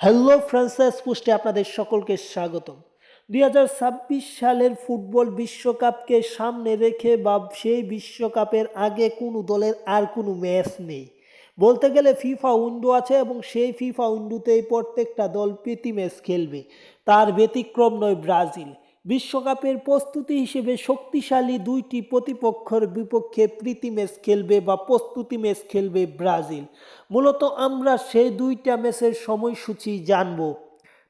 Hello ফ্রান্সাইজ পোস্টে আপনাদের সকলকে স্বাগতম। দুই সালের ফুটবল বিশ্বকাপকে সামনে রেখে বা সেই বিশ্বকাপের আগে কোনো দলের আর কোনো ম্যাচ নেই। বলতে গেলে ফিফা উইন্ডো আছে এবং সেই ফিফা উইন্ডোতেই প্রত্যেকটা দল প্রীতি ম্যাচ খেলবে। তার ব্যতিক্রম নয় ব্রাজিল। বিশ্বকাপের প্রস্তুতি হিসেবে শক্তিশালী দুইটি প্রতিপক্ষের বিপক্ষে প্রীতি ম্যাচ খেলবে বা প্রস্তুতি ম্যাচ খেলবে ব্রাজিল। মূলত আমরা সেই দুইটা ম্যাচের সময়সূচি জানব।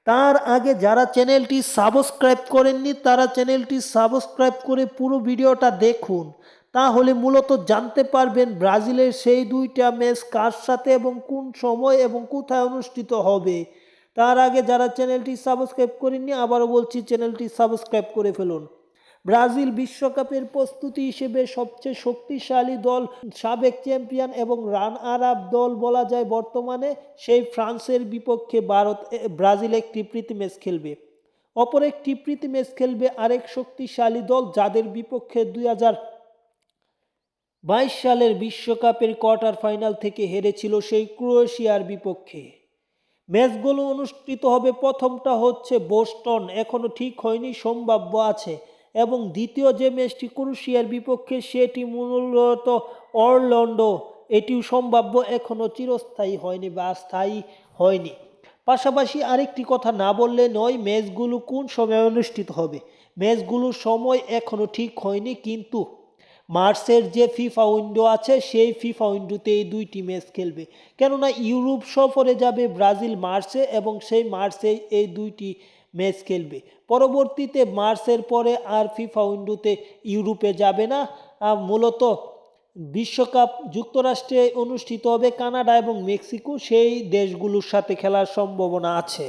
তার আগে যারা চ্যানেলটি সাবস্ক্রাইব করেননি, তারা চ্যানেলটি সাবস্ক্রাইব করে পুরো ভিডিওটা দেখুন। তাহলে মূলত জানতে পারবেন ব্রাজিলের সেই দুইটা ম্যাচ কার সাথে এবং কোন সময় এবং কোথায় অনুষ্ঠিত হবে। তার আগে যারা চ্যানেলটি সাবস্ক্রাইব করেননি, আবারও বলছি চ্যানেলটি সাবস্ক্রাইব করে ফেলুন। ব্রাজিল বিশ্বকাপের প্রস্তুতি হিসেবে সবচেয়ে শক্তিশালী দল, সাবেক চ্যাম্পিয়ন এবং রান আপ দল বলা যায় বর্তমানে। সেই ফ্রান্সের বিপক্ষে ভারত ব্রাজিল একটি প্রীতি ম্যাচ খেলবে। অপর একটি প্রীতি ম্যাচ খেলবে আরেক শক্তিশালী দল যাদের বিপক্ষে দুই হাজার বাইশ সালের বিশ্বকাপের কোয়ার্টার ফাইনাল থেকে হেরেছিল সেই ক্রোয়েশিয়ার বিপক্ষে। ম্যাচগুলো অনুষ্ঠিত হবে। প্রথমটা হচ্ছে বোস্টন। এখনও ঠিক হয়নি, সম্ভাব্য আছে। এবং দ্বিতীয় যে ম্যাচটি ক্রোয়েশিয়ার বিপক্ষে, সেটি মূলত অরল্যান্ডো। এটিও সম্ভাব্য এখনও চিরস্থায়ী হয়নি বা স্থায়ী হয়নি। পাশাপাশি আরেকটি কথা না বললে নয়, ম্যাচগুলো কোন সময় অনুষ্ঠিত হবে? ম্যাচগুলোর সময় এখনও ঠিক হয়নি, কিন্তু মার্চের যে ফিফা উইন্ডো আছে, সেই ফিফা উইন্ডোতে এই দুইটি ম্যাচ খেলবে। কেননা ইউরোপ সফরে যাবে ব্রাজিল মার্চে এবং সেই মার্চে এই দুইটি ম্যাচ খেলবে। পরবর্তীতে মার্চের পরে আর ফিফা উইন্ডোতে ইউরোপে যাবে না। মূলত বিশ্বকাপ যুক্তরাষ্ট্রে অনুষ্ঠিত হবে কানাডা এবং মেক্সিকো, সেই দেশগুলোর সাথে খেলার সম্ভাবনা আছে।